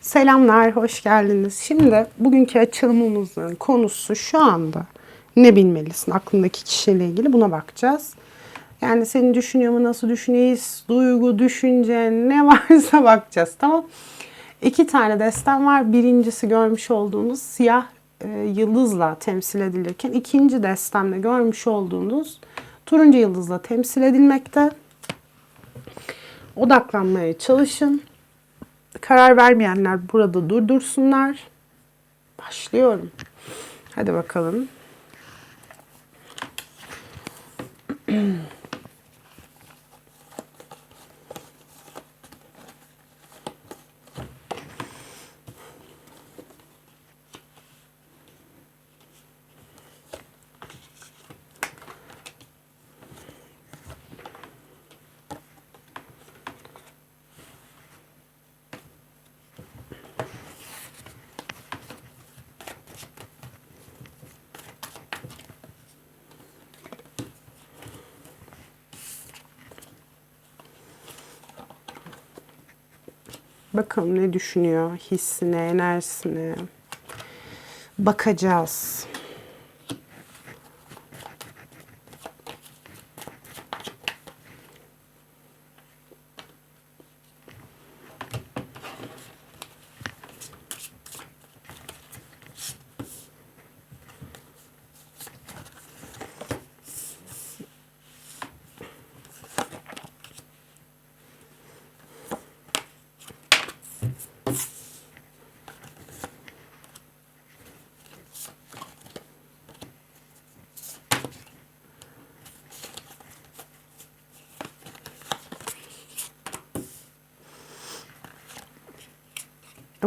Selamlar, hoş geldiniz. Şimdi bugünkü açılımımızın konusu şu anda ne bilmelisin aklındaki kişiyle ilgili buna bakacağız. Yani seni düşünüyor mu, nasıl düşünüyor, his, duygu, düşünce ne varsa bakacağız tamam. İki tane destem var. Birincisi görmüş olduğunuz siyah e, yıldızla temsil edilirken ikinci destemde görmüş olduğunuz turuncu yıldızla temsil edilmekte. Odaklanmaya çalışın. Karar vermeyenler burada durdursunlar. Başlıyorum. Hadi bakalım. Bakalım ne düşünüyor, hissine, enerjisine. Bakacağız.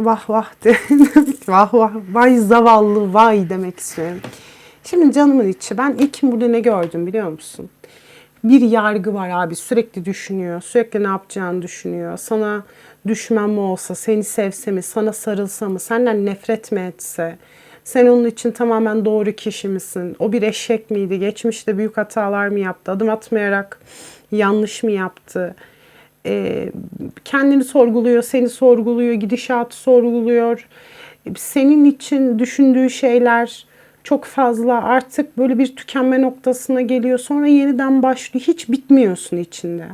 Vah vah de, vah vah vay zavallı vay demek istiyorum. Şimdi canımın içi ben ilk burada ne gördüm biliyor musun? Bir yargı var abi sürekli düşünüyor. Sürekli ne yapacağını düşünüyor. Sana düşman mı olsa, seni sevse mi, sana sarılsa mı, senden nefret mi etse? Sen onun için tamamen doğru kişi misin? O bir eşek miydi? Geçmişte büyük hatalar mı yaptı? Adım atmayarak yanlış mı yaptı? E, kendini sorguluyor, seni sorguluyor, gidişatı sorguluyor. Senin için düşündüğü şeyler çok fazla artık böyle bir tükenme noktasına geliyor. Sonra yeniden başlıyor. Hiç bitmiyorsun içinde.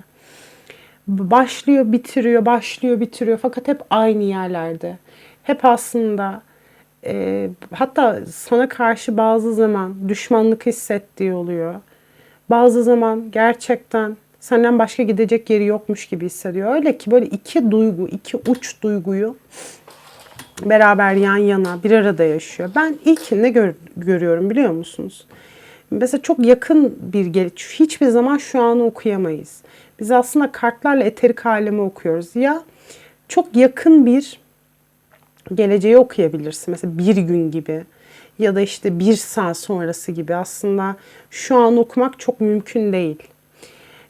Başlıyor, bitiriyor, başlıyor, bitiriyor. Fakat hep aynı yerlerde. Hep aslında e, hatta sana karşı bazı zaman düşmanlık hissettiği oluyor. Bazı zaman gerçekten senden başka gidecek yeri yokmuş gibi hissediyor. Öyle ki böyle iki duygu, iki uç duyguyu beraber yan yana bir arada yaşıyor. Ben ilkinde gör, görüyorum biliyor musunuz? Mesela çok yakın bir geliş. Hiçbir zaman şu anı okuyamayız. Biz aslında kartlarla eterik alemi okuyoruz. Ya çok yakın bir geleceği okuyabilirsin. Mesela bir gün gibi ya da işte bir saat sonrası gibi. Aslında şu an okumak çok mümkün değil.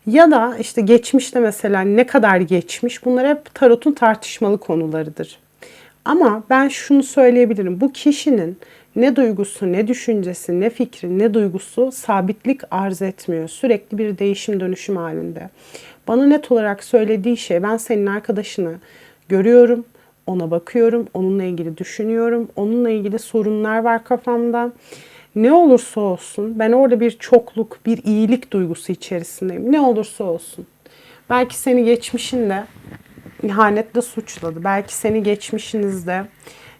Ya da işte geçmişte mesela ne kadar geçmiş bunlar hep tarotun tartışmalı konularıdır. Ama ben şunu söyleyebilirim. Bu kişinin ne duygusu, ne düşüncesi, ne fikri, ne duygusu sabitlik arz etmiyor. Sürekli bir değişim dönüşüm halinde. Bana net olarak söylediği şey ben senin arkadaşını görüyorum, ona bakıyorum, onunla ilgili düşünüyorum, onunla ilgili sorunlar var kafamda. Ne olursa olsun ben orada bir çokluk, bir iyilik duygusu içerisindeyim. Ne olursa olsun. Belki seni geçmişinde ihanetle suçladı. Belki seni geçmişinizde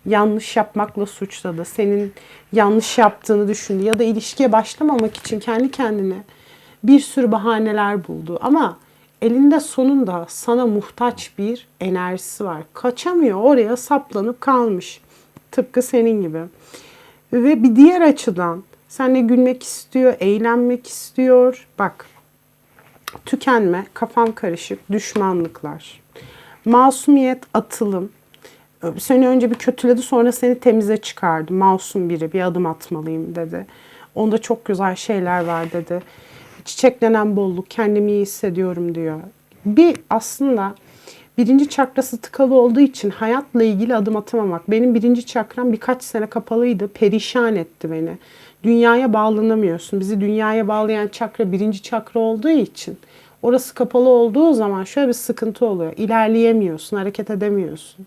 yanlış yapmakla suçladı. Senin yanlış yaptığını düşündü ya da ilişkiye başlamamak için kendi kendine bir sürü bahaneler buldu. Ama elinde sonunda sana muhtaç bir enerjisi var. Kaçamıyor oraya saplanıp kalmış. Tıpkı senin gibi. Ve bir diğer açıdan seninle gülmek istiyor, eğlenmek istiyor. Bak tükenme, kafam karışık, düşmanlıklar. Masumiyet, atılım. Seni önce bir kötüledi sonra seni temize çıkardı. Masum biri bir adım atmalıyım dedi. Onda çok güzel şeyler var dedi. Çiçeklenen bolluk, kendimi iyi hissediyorum diyor. Bir aslında birinci çakrası tıkalı olduğu için hayatla ilgili adım atamamak. Benim birinci çakram birkaç sene kapalıydı. Perişan etti beni. Dünyaya bağlanamıyorsun. Bizi dünyaya bağlayan çakra birinci çakra olduğu için orası kapalı olduğu zaman şöyle bir sıkıntı oluyor. İlerleyemiyorsun, hareket edemiyorsun.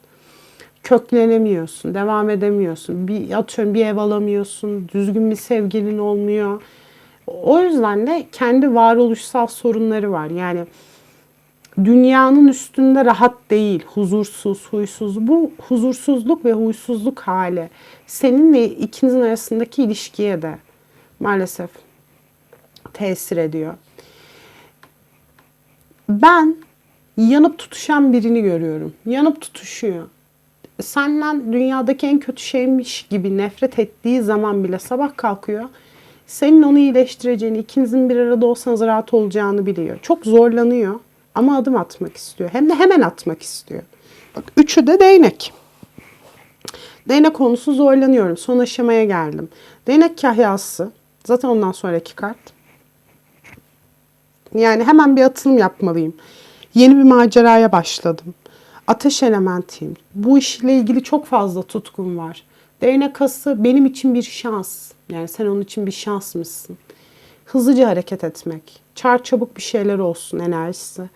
köklenemiyorsun, devam edemiyorsun. Bir atıyorum bir ev alamıyorsun, düzgün bir sevgilin olmuyor. O yüzden de kendi varoluşsal sorunları var. Yani dünyanın üstünde rahat değil, huzursuz, huysuz. Bu huzursuzluk ve huysuzluk hali seninle ikinizin arasındaki ilişkiye de maalesef tesir ediyor. Ben yanıp tutuşan birini görüyorum. Yanıp tutuşuyor. Senden dünyadaki en kötü şeymiş gibi nefret ettiği zaman bile sabah kalkıyor. Senin onu iyileştireceğini, ikinizin bir arada olsanız rahat olacağını biliyor. Çok zorlanıyor ama adım atmak istiyor. Hem de hemen atmak istiyor. Bak üçü de değnek. Değnek konusu zorlanıyorum. Son aşamaya geldim. Değnek kahyası. Zaten ondan sonraki kart. Yani hemen bir atılım yapmalıyım. Yeni bir maceraya başladım. Ateş elementiyim. Bu işle ilgili çok fazla tutkum var. Değnek kası benim için bir şans. Yani sen onun için bir şans mısın? Hızlıca hareket etmek. Çar çabuk bir şeyler olsun enerjisi.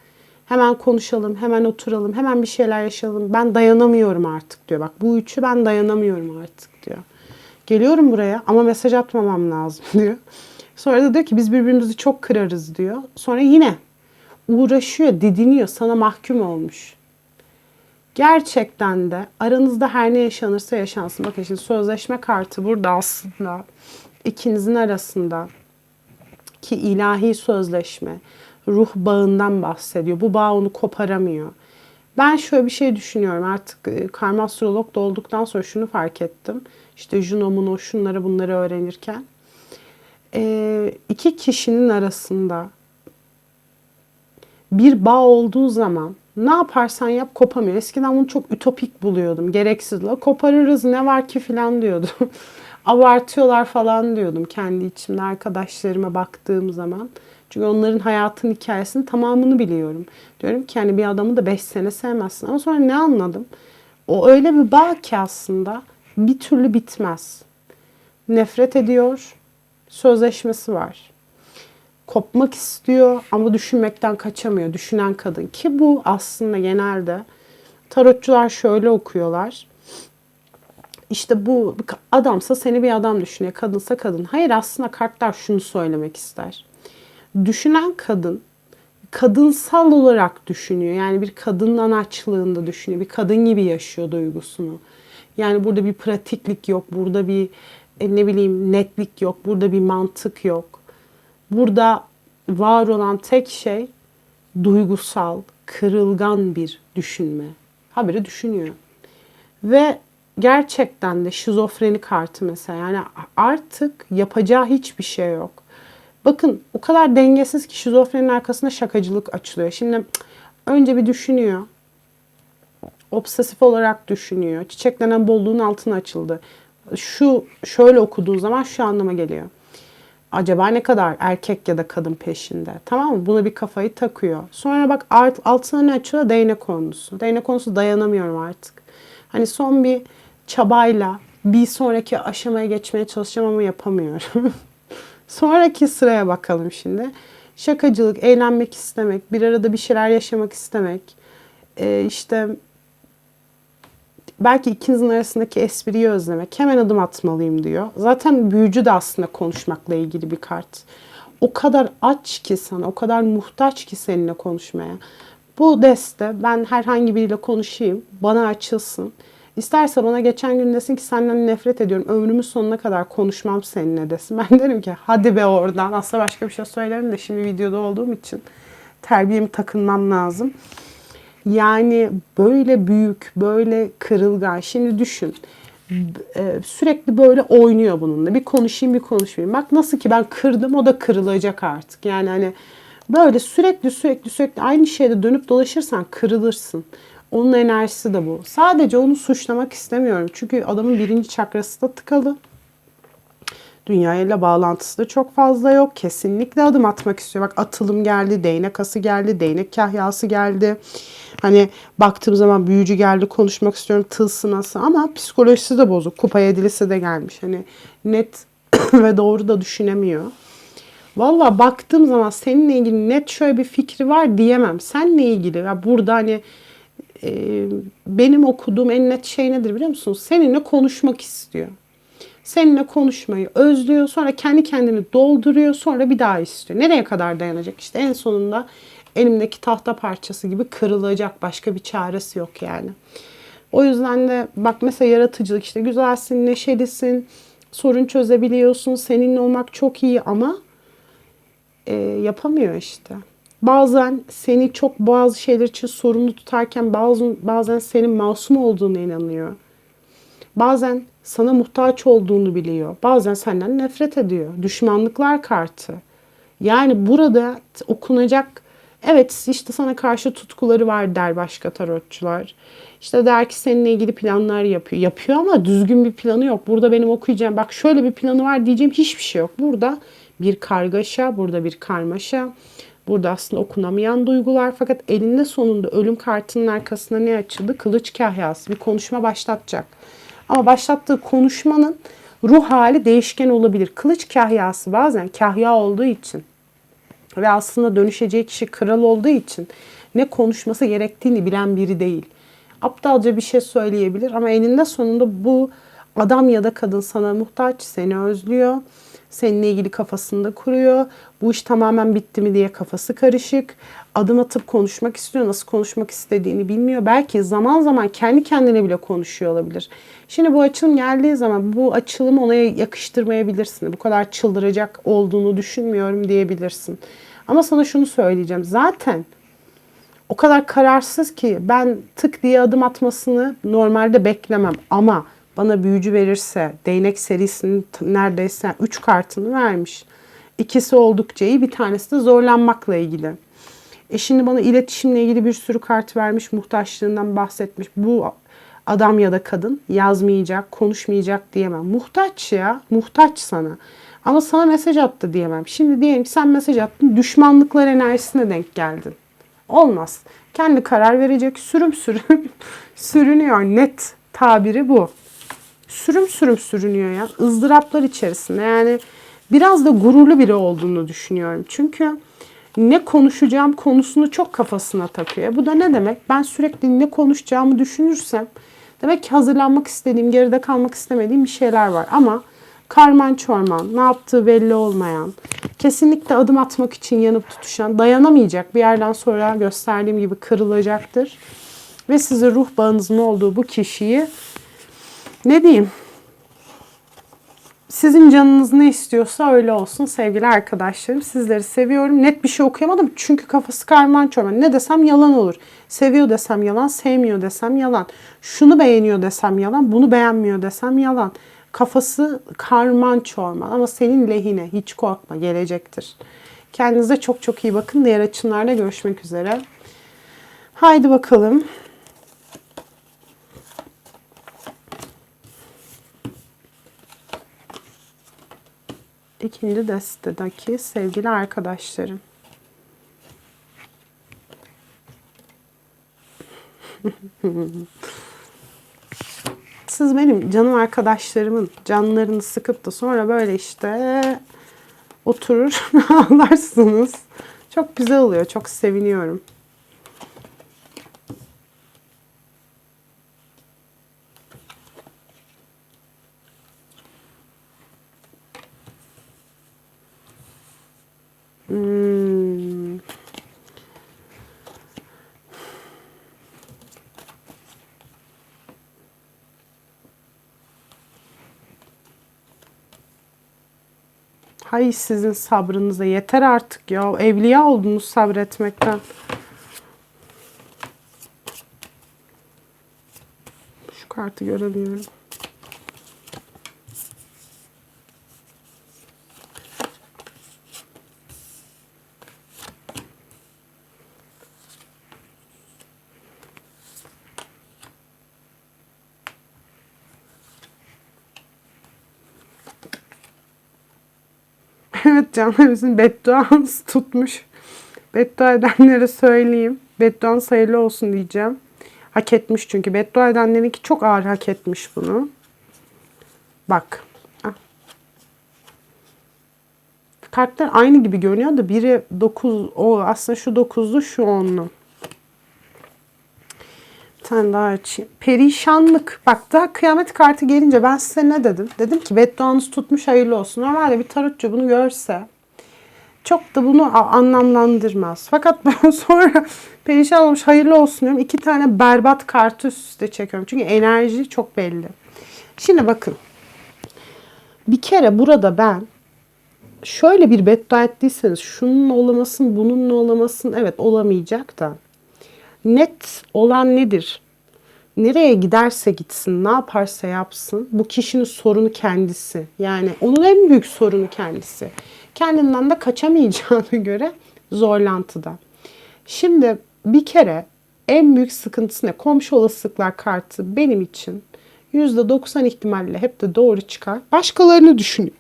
Hemen konuşalım, hemen oturalım, hemen bir şeyler yaşayalım. Ben dayanamıyorum artık diyor. Bak bu üçü ben dayanamıyorum artık diyor. Geliyorum buraya ama mesaj atmamam lazım diyor. Sonra da diyor ki biz birbirimizi çok kırarız diyor. Sonra yine uğraşıyor, didiniyor, sana mahkum olmuş. Gerçekten de aranızda her ne yaşanırsa yaşansın. Bakın şimdi sözleşme kartı burada aslında ikinizin arasında ki ilahi sözleşme, ruh bağından bahsediyor. Bu bağ onu koparamıyor. Ben şöyle bir şey düşünüyorum artık e, karma astrolog da olduktan sonra şunu fark ettim. İşte Juno, Muno şunları bunları öğrenirken. E, iki kişinin arasında bir bağ olduğu zaman ne yaparsan yap kopamıyor. Eskiden bunu çok ütopik buluyordum. Gereksiz. Koparırız ne var ki filan diyordum. Abartıyorlar falan diyordum kendi içimde arkadaşlarıma baktığım zaman. Çünkü onların hayatın hikayesinin tamamını biliyorum. Diyorum ki yani bir adamı da 5 sene sevmezsin. Ama sonra ne anladım? O öyle bir bağ ki aslında bir türlü bitmez. Nefret ediyor, sözleşmesi var kopmak istiyor ama düşünmekten kaçamıyor. Düşünen kadın ki bu aslında genelde tarotçular şöyle okuyorlar. İşte bu adamsa seni bir adam düşünüyor, kadınsa kadın. Hayır aslında kartlar şunu söylemek ister. Düşünen kadın kadınsal olarak düşünüyor. Yani bir kadının anaçlığında düşünüyor. Bir kadın gibi yaşıyor duygusunu. Yani burada bir pratiklik yok. Burada bir e, ne bileyim netlik yok. Burada bir mantık yok. Burada var olan tek şey duygusal, kırılgan bir düşünme. Haberi düşünüyor. Ve gerçekten de şizofreni kartı mesela. Yani artık yapacağı hiçbir şey yok. Bakın o kadar dengesiz ki şizofrenin arkasında şakacılık açılıyor. Şimdi önce bir düşünüyor. Obsesif olarak düşünüyor. Çiçeklenen bolluğun altına açıldı. Şu şöyle okuduğun zaman şu anlama geliyor acaba ne kadar erkek ya da kadın peşinde? Tamam mı? Buna bir kafayı takıyor. Sonra bak alt, altına ne açıyor? Değnek konusu. Değnek konusu dayanamıyorum artık. Hani son bir çabayla bir sonraki aşamaya geçmeye çalışacağım ama yapamıyorum. Sonraki sıraya bakalım şimdi. Şakacılık, eğlenmek istemek, bir arada bir şeyler yaşamak istemek. Ee, işte belki ikinizin arasındaki espriyi özlemek. Hemen adım atmalıyım diyor. Zaten büyücü de aslında konuşmakla ilgili bir kart. O kadar aç ki sana, o kadar muhtaç ki seninle konuşmaya. Bu deste ben herhangi biriyle konuşayım, bana açılsın. İsterse bana geçen gün desin ki senden nefret ediyorum. Ömrümün sonuna kadar konuşmam seninle desin. Ben derim ki hadi be oradan. Aslında başka bir şey söylerim de şimdi videoda olduğum için terbiyemi takınmam lazım. Yani böyle büyük, böyle kırılgan. Şimdi düşün. E, sürekli böyle oynuyor bununla. Bir konuşayım, bir konuşmayayım. Bak nasıl ki ben kırdım, o da kırılacak artık. Yani hani böyle sürekli sürekli sürekli aynı şeyde dönüp dolaşırsan kırılırsın. Onun enerjisi de bu. Sadece onu suçlamak istemiyorum. Çünkü adamın birinci çakrası da tıkalı. Dünyayla bağlantısı da çok fazla yok. Kesinlikle adım atmak istiyor. Bak atılım geldi, değnek ası geldi, değnek kahyası geldi. Hani baktığım zaman büyücü geldi konuşmak istiyorum tılsıması ama psikolojisi de bozuk. Kupa yedilisi de gelmiş. Hani net ve doğru da düşünemiyor. Valla baktığım zaman seninle ilgili net şöyle bir fikri var diyemem. Seninle ilgili ya burada hani e, benim okuduğum en net şey nedir biliyor musunuz? Seninle konuşmak istiyor. Seninle konuşmayı özlüyor. Sonra kendi kendini dolduruyor. Sonra bir daha istiyor. Nereye kadar dayanacak? İşte en sonunda elimdeki tahta parçası gibi kırılacak. Başka bir çaresi yok yani. O yüzden de bak mesela yaratıcılık işte güzelsin, neşelisin, sorun çözebiliyorsun, seninle olmak çok iyi ama e, yapamıyor işte. Bazen seni çok bazı şeyler için sorumlu tutarken bazı, bazen senin masum olduğunu inanıyor. Bazen sana muhtaç olduğunu biliyor. Bazen senden nefret ediyor. Düşmanlıklar kartı. Yani burada okunacak evet işte sana karşı tutkuları var der başka tarotçular. İşte der ki seninle ilgili planlar yapıyor. Yapıyor ama düzgün bir planı yok. Burada benim okuyacağım bak şöyle bir planı var diyeceğim hiçbir şey yok. Burada bir kargaşa, burada bir karmaşa. Burada aslında okunamayan duygular fakat elinde sonunda ölüm kartının arkasına ne açıldı? Kılıç kahyası bir konuşma başlatacak. Ama başlattığı konuşmanın ruh hali değişken olabilir. Kılıç kahyası bazen kahya olduğu için ve aslında dönüşeceği kişi kral olduğu için ne konuşması gerektiğini bilen biri değil. Aptalca bir şey söyleyebilir ama eninde sonunda bu adam ya da kadın sana muhtaç, seni özlüyor. Seninle ilgili kafasında kuruyor. Bu iş tamamen bitti mi diye kafası karışık. Adım atıp konuşmak istiyor. Nasıl konuşmak istediğini bilmiyor. Belki zaman zaman kendi kendine bile konuşuyor olabilir. Şimdi bu açılım geldiği zaman bu açılımı ona yakıştırmayabilirsin. Bu kadar çıldıracak olduğunu düşünmüyorum diyebilirsin. Ama sana şunu söyleyeceğim. Zaten o kadar kararsız ki ben tık diye adım atmasını normalde beklemem. Ama bana büyücü verirse değnek serisinin neredeyse 3 kartını vermiş. İkisi oldukça iyi bir tanesi de zorlanmakla ilgili. E şimdi bana iletişimle ilgili bir sürü kart vermiş, muhtaçlığından bahsetmiş. Bu adam ya da kadın yazmayacak, konuşmayacak diyemem. Muhtaç ya, muhtaç sana. Ama sana mesaj attı diyemem. Şimdi diyelim ki sen mesaj attın, düşmanlıklar enerjisine denk geldin. Olmaz. Kendi karar verecek, sürüm sürüm sürünüyor. Net tabiri bu. Sürüm sürüm sürünüyor ya. ızdıraplar içerisinde. Yani biraz da gururlu biri olduğunu düşünüyorum. Çünkü ne konuşacağım konusunu çok kafasına takıyor. Bu da ne demek? Ben sürekli ne konuşacağımı düşünürsem demek ki hazırlanmak istediğim, geride kalmak istemediğim bir şeyler var. Ama karman çorman, ne yaptığı belli olmayan, kesinlikle adım atmak için yanıp tutuşan, dayanamayacak bir yerden sonra gösterdiğim gibi kırılacaktır. Ve size ruh bağınızın olduğu bu kişiyi ne diyeyim sizin canınız ne istiyorsa öyle olsun sevgili arkadaşlarım. Sizleri seviyorum. Net bir şey okuyamadım çünkü kafası karman çorman. Ne desem yalan olur. Seviyor desem yalan, sevmiyor desem yalan. Şunu beğeniyor desem yalan, bunu beğenmiyor desem yalan. Kafası karman çorman ama senin lehine hiç korkma gelecektir. Kendinize çok çok iyi bakın. Diğer açımlarda görüşmek üzere. Haydi bakalım. İkinci destedeki sevgili arkadaşlarım. Siz benim canım arkadaşlarımın canlarını sıkıp da sonra böyle işte oturur ağlarsınız. Çok güzel oluyor. Çok seviniyorum. Hay sizin sabrınıza yeter artık ya. Evliya oldunuz sabretmekten. Şu kartı göremiyorum. Evet canlarımızın bedduanız tutmuş. Beddua edenlere söyleyeyim. Bedduan sayılı olsun diyeceğim. Hak etmiş çünkü. Beddua edenlerinki çok ağır hak etmiş bunu. Bak. Ah. Kartlar aynı gibi görünüyor da biri 9, o aslında şu 9'lu şu 10'lu. Tane daha açayım. Perişanlık. Bak daha kıyamet kartı gelince ben size ne dedim? Dedim ki bedduanız tutmuş hayırlı olsun. Normalde bir tarotçu bunu görse çok da bunu anlamlandırmaz. Fakat ben sonra perişan olmuş hayırlı olsun diyorum. İki tane berbat kartı üst üste çekiyorum. Çünkü enerji çok belli. Şimdi bakın. Bir kere burada ben şöyle bir beddua ettiyseniz şunun olamasın, bununla olamasın evet olamayacak da net olan nedir? Nereye giderse gitsin, ne yaparsa yapsın bu kişinin sorunu kendisi. Yani onun en büyük sorunu kendisi. Kendinden de kaçamayacağına göre zorlantıda. Şimdi bir kere en büyük sıkıntısı ne? Komşu olasılıklar kartı benim için %90 ihtimalle hep de doğru çıkar. Başkalarını düşünüyor.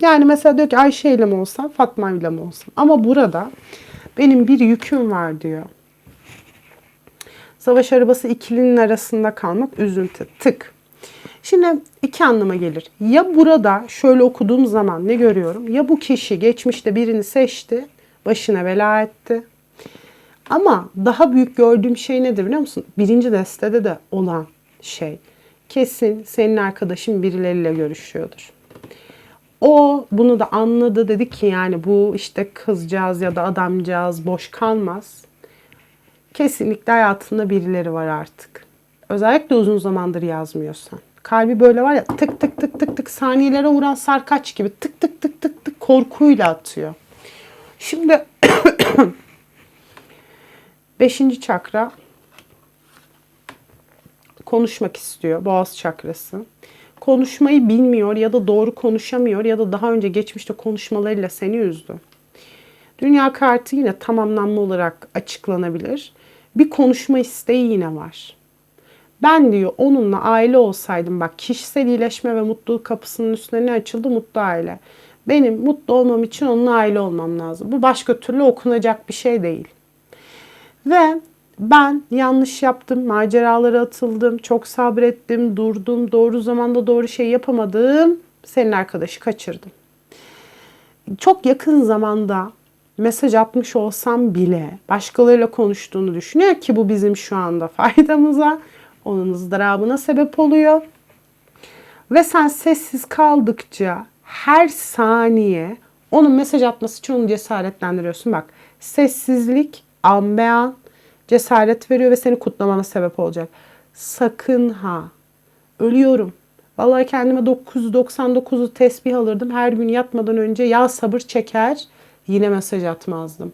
Yani mesela diyor ki Ayşe ile mi olsam, Fatma ile mi olsam? Ama burada benim bir yüküm var diyor. Savaş arabası ikilinin arasında kalmak üzüntü. Tık. Şimdi iki anlama gelir. Ya burada şöyle okuduğum zaman ne görüyorum? Ya bu kişi geçmişte birini seçti, başına bela etti. Ama daha büyük gördüğüm şey nedir biliyor musun? Birinci destede de olan şey. Kesin senin arkadaşın birileriyle görüşüyordur. O bunu da anladı dedi ki yani bu işte kızcağız ya da adamcağız boş kalmaz. Kesinlikle hayatında birileri var artık. Özellikle uzun zamandır yazmıyorsan. Kalbi böyle var ya tık tık tık tık tık saniyelere vuran sarkaç gibi tık tık tık tık tık korkuyla atıyor. Şimdi beşinci çakra konuşmak istiyor. Boğaz çakrası. Konuşmayı bilmiyor ya da doğru konuşamıyor ya da daha önce geçmişte konuşmalarıyla seni üzdü. Dünya kartı yine tamamlanma olarak açıklanabilir. Bir konuşma isteği yine var. Ben diyor onunla aile olsaydım bak kişisel iyileşme ve mutluluk kapısının üstüne ne açıldı? Mutlu aile. Benim mutlu olmam için onunla aile olmam lazım. Bu başka türlü okunacak bir şey değil. Ve ben yanlış yaptım, maceralara atıldım, çok sabrettim, durdum, doğru zamanda doğru şey yapamadım. Senin arkadaşı kaçırdım. Çok yakın zamanda mesaj atmış olsam bile başkalarıyla konuştuğunu düşünüyor ki bu bizim şu anda faydamıza, onun ızdırabına sebep oluyor. Ve sen sessiz kaldıkça her saniye onun mesaj atması için onu cesaretlendiriyorsun. Bak sessizlik an cesaret veriyor ve seni kutlamana sebep olacak. Sakın ha. Ölüyorum. Vallahi kendime 999'u tesbih alırdım. Her gün yatmadan önce ya sabır çeker yine mesaj atmazdım.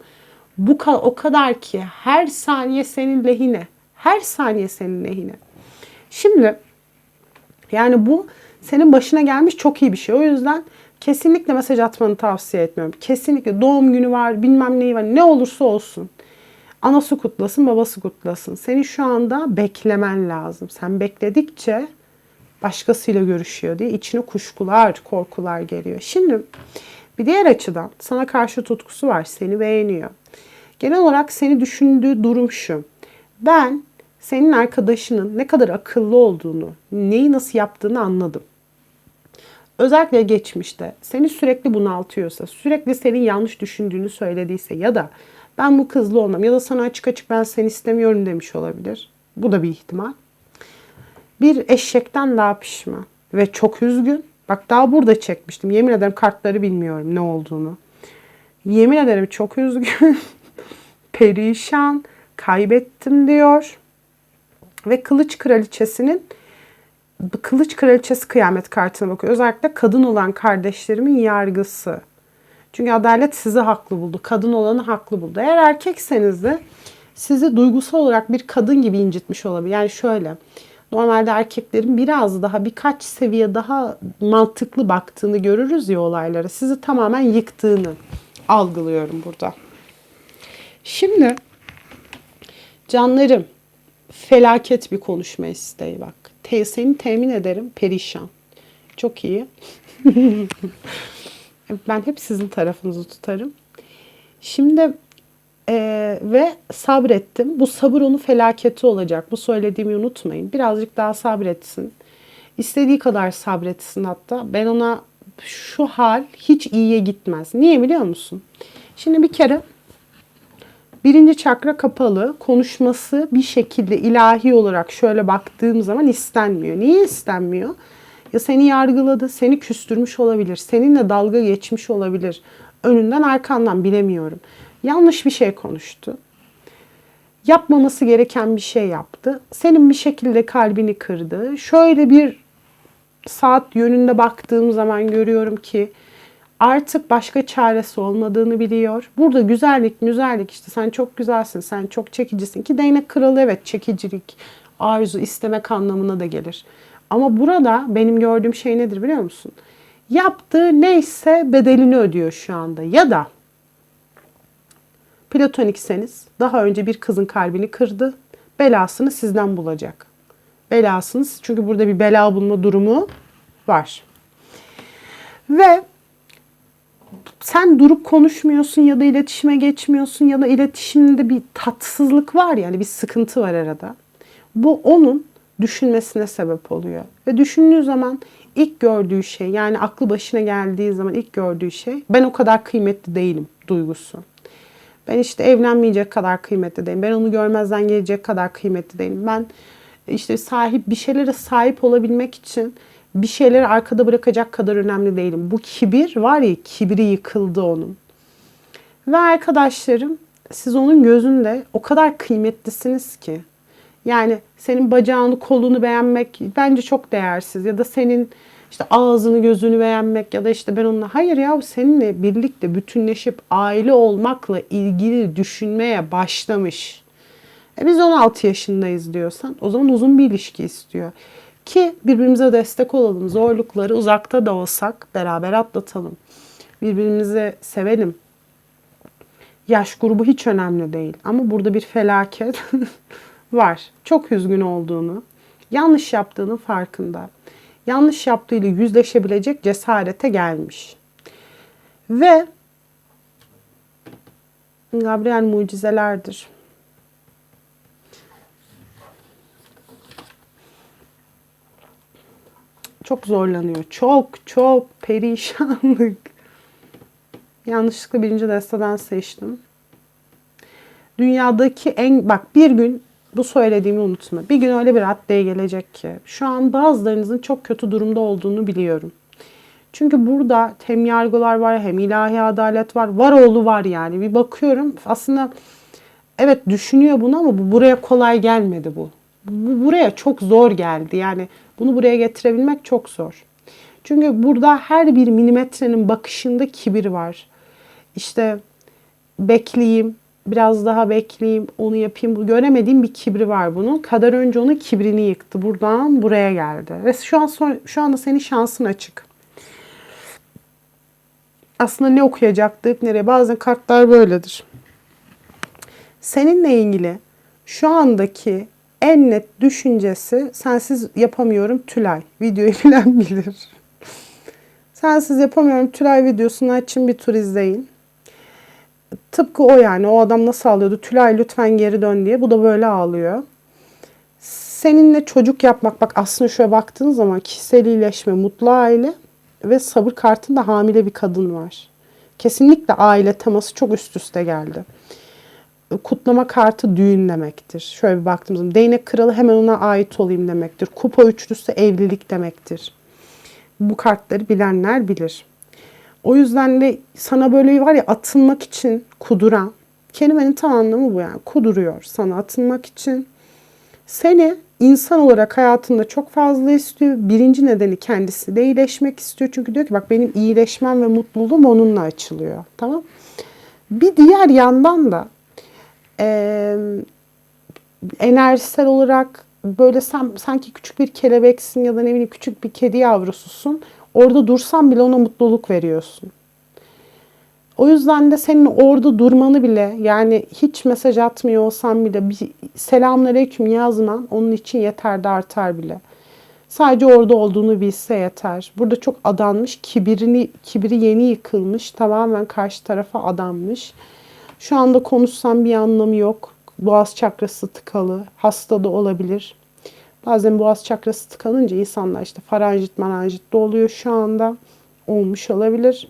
Bu ka- o kadar ki her saniye senin lehine. Her saniye senin lehine. Şimdi yani bu senin başına gelmiş çok iyi bir şey. O yüzden kesinlikle mesaj atmanı tavsiye etmiyorum. Kesinlikle doğum günü var, bilmem neyi var. Ne olursa olsun. Anası kutlasın, babası kutlasın. Seni şu anda beklemen lazım. Sen bekledikçe başkasıyla görüşüyor diye içine kuşkular, korkular geliyor. Şimdi bir diğer açıdan sana karşı tutkusu var, seni beğeniyor. Genel olarak seni düşündüğü durum şu. Ben senin arkadaşının ne kadar akıllı olduğunu, neyi nasıl yaptığını anladım. Özellikle geçmişte seni sürekli bunaltıyorsa, sürekli senin yanlış düşündüğünü söylediyse ya da ben bu kızla olmam ya da sana açık açık ben seni istemiyorum demiş olabilir. Bu da bir ihtimal. Bir eşekten daha pişman ve çok üzgün. Bak daha burada çekmiştim. Yemin ederim kartları bilmiyorum ne olduğunu. Yemin ederim çok üzgün. Perişan. Kaybettim diyor. Ve kılıç kraliçesinin kılıç kraliçesi kıyamet kartına bakıyor. Özellikle kadın olan kardeşlerimin yargısı. Çünkü adalet sizi haklı buldu. Kadın olanı haklı buldu. Eğer erkekseniz de sizi duygusal olarak bir kadın gibi incitmiş olabilir. Yani şöyle. Normalde erkeklerin biraz daha birkaç seviye daha mantıklı baktığını görürüz ya olaylara. Sizi tamamen yıktığını algılıyorum burada. Şimdi canlarım felaket bir konuşma isteği bak. Te, seni temin ederim perişan. Çok iyi. ben hep sizin tarafınızı tutarım. Şimdi ee, ve sabrettim. Bu sabır onu felaketi olacak. Bu söylediğimi unutmayın. Birazcık daha sabretsin. İstediği kadar sabretsin hatta. Ben ona şu hal hiç iyiye gitmez. Niye biliyor musun? Şimdi bir kere Birinci çakra kapalı. Konuşması bir şekilde ilahi olarak şöyle baktığım zaman istenmiyor. Niye istenmiyor? Ya seni yargıladı, seni küstürmüş olabilir, seninle dalga geçmiş olabilir. Önünden arkandan bilemiyorum. Yanlış bir şey konuştu. Yapmaması gereken bir şey yaptı. Senin bir şekilde kalbini kırdı. Şöyle bir saat yönünde baktığım zaman görüyorum ki artık başka çaresi olmadığını biliyor. Burada güzellik, güzellik işte sen çok güzelsin, sen çok çekicisin ki değnek kralı evet çekicilik, arzu, istemek anlamına da gelir. Ama burada benim gördüğüm şey nedir biliyor musun? Yaptığı neyse bedelini ödüyor şu anda. Ya da platonikseniz daha önce bir kızın kalbini kırdı. Belasını sizden bulacak. Belasını çünkü burada bir bela bulma durumu var. Ve sen durup konuşmuyorsun ya da iletişime geçmiyorsun ya da iletişimde bir tatsızlık var yani bir sıkıntı var arada. Bu onun düşünmesine sebep oluyor. Ve düşündüğü zaman ilk gördüğü şey yani aklı başına geldiği zaman ilk gördüğü şey ben o kadar kıymetli değilim duygusu. Ben işte evlenmeyecek kadar kıymetli değilim. Ben onu görmezden gelecek kadar kıymetli değilim. Ben işte sahip bir şeylere sahip olabilmek için bir şeyleri arkada bırakacak kadar önemli değilim. Bu kibir var ya kibri yıkıldı onun. Ve arkadaşlarım siz onun gözünde o kadar kıymetlisiniz ki. Yani senin bacağını kolunu beğenmek bence çok değersiz. Ya da senin işte ağzını gözünü beğenmek ya da işte ben onunla hayır ya seninle birlikte bütünleşip aile olmakla ilgili düşünmeye başlamış. E biz 16 yaşındayız diyorsan o zaman uzun bir ilişki istiyor. Ki birbirimize destek olalım. Zorlukları uzakta da olsak beraber atlatalım. Birbirimizi sevelim. Yaş grubu hiç önemli değil. Ama burada bir felaket var. Çok üzgün olduğunu, yanlış yaptığının farkında. Yanlış yaptığıyla yüzleşebilecek cesarete gelmiş. Ve Gabriel mucizelerdir. Çok zorlanıyor. Çok çok perişanlık. Yanlışlıkla birinci desteden seçtim. Dünyadaki en bak bir gün bu söylediğimi unutma. Bir gün öyle bir raddeye gelecek ki şu an bazılarınızın çok kötü durumda olduğunu biliyorum. Çünkü burada hem yargılar var hem ilahi adalet var. Var oğlu var yani. Bir bakıyorum aslında evet düşünüyor bunu ama bu buraya kolay gelmedi bu. Bu buraya çok zor geldi. Yani bunu buraya getirebilmek çok zor. Çünkü burada her bir milimetrenin bakışında kibir var. İşte bekleyeyim, biraz daha bekleyeyim, onu yapayım. Göremediğim bir kibri var bunun. Kadar önce onun kibrini yıktı. Buradan buraya geldi. Ve şu an şu anda senin şansın açık. Aslında ne okuyacaktık, nereye? Bazen kartlar böyledir. Seninle ilgili şu andaki en net düşüncesi sensiz yapamıyorum Tülay. Videoyu bilen bilir. sensiz yapamıyorum Tülay videosunu açın bir tur izleyin. Tıpkı o yani. O adam nasıl ağlıyordu? Tülay lütfen geri dön diye. Bu da böyle ağlıyor. Seninle çocuk yapmak. Bak aslında şöyle baktığın zaman kişisel iyileşme, mutlu aile ve sabır kartında hamile bir kadın var. Kesinlikle aile teması çok üst üste geldi kutlama kartı düğün demektir. Şöyle bir baktığımız zaman değnek kralı hemen ona ait olayım demektir. Kupa üçlüsü evlilik demektir. Bu kartları bilenler bilir. O yüzden de sana böyle var ya atılmak için kuduran, kelimenin tam anlamı bu yani kuduruyor sana atılmak için. Seni insan olarak hayatında çok fazla istiyor. Birinci nedeni kendisi de iyileşmek istiyor. Çünkü diyor ki bak benim iyileşmem ve mutluluğum onunla açılıyor. Tamam. Bir diğer yandan da e, enerjisel olarak böyle sen, sanki küçük bir kelebeksin ya da ne bileyim küçük bir kedi yavrususun. Orada dursan bile ona mutluluk veriyorsun. O yüzden de senin orada durmanı bile yani hiç mesaj atmıyor olsan bile bir selamünaleyküm yazman onun için yeter de artar bile. Sadece orada olduğunu bilse yeter. Burada çok adanmış, kibirini, kibiri yeni yıkılmış, tamamen karşı tarafa adanmış. Şu anda konuşsam bir anlamı yok. Boğaz çakrası tıkalı. Hasta da olabilir. Bazen boğaz çakrası tıkanınca insanlar işte faranjit maranjit de oluyor şu anda. Olmuş olabilir.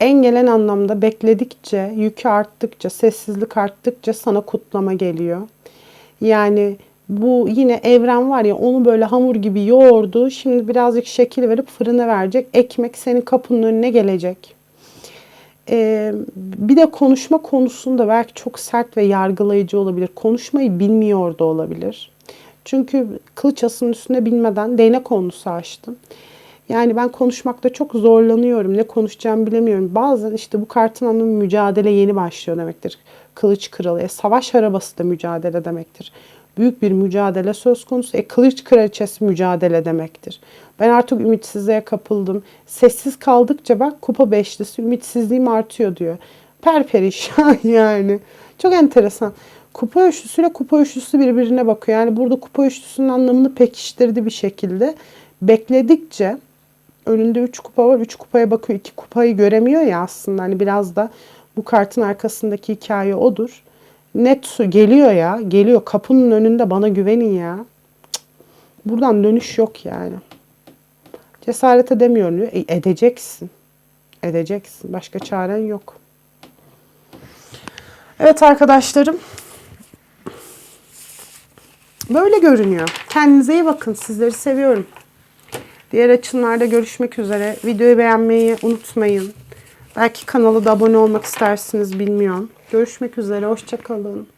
En gelen anlamda bekledikçe, yükü arttıkça, sessizlik arttıkça sana kutlama geliyor. Yani bu yine evren var ya onu böyle hamur gibi yoğurdu. Şimdi birazcık şekil verip fırına verecek. Ekmek senin kapının önüne gelecek. Ee, bir de konuşma konusunda belki çok sert ve yargılayıcı olabilir. Konuşmayı bilmiyor da olabilir. Çünkü kılıç asının üstüne bilmeden değnek konusu açtım. Yani ben konuşmakta çok zorlanıyorum. Ne konuşacağımı bilemiyorum. Bazen işte bu kartın anlamı mücadele yeni başlıyor demektir. Kılıç kralı. E, savaş arabası da mücadele demektir. Büyük bir mücadele söz konusu. E, kılıç kraliçesi mücadele demektir. Ben artık ümitsizliğe kapıldım. Sessiz kaldıkça bak kupa beşlisi ümitsizliğim artıyor diyor. Perperişan yani. Çok enteresan. Kupa üçlüsüyle kupa üçlüsü birbirine bakıyor. Yani burada kupa üçlüsünün anlamını pekiştirdi bir şekilde. Bekledikçe önünde 3 kupa var. 3 kupaya bakıyor. 2 kupayı göremiyor ya aslında. Hani biraz da bu kartın arkasındaki hikaye odur. Net su geliyor ya. Geliyor. Kapının önünde bana güvenin ya. Buradan dönüş yok yani. Cesaret edemiyorum diyor. E, edeceksin. Edeceksin. Başka çaren yok. Evet arkadaşlarım. Böyle görünüyor. Kendinize iyi bakın. Sizleri seviyorum. Diğer açımlarda görüşmek üzere. Videoyu beğenmeyi unutmayın. Belki kanala da abone olmak istersiniz bilmiyorum. Görüşmek üzere. Hoşçakalın.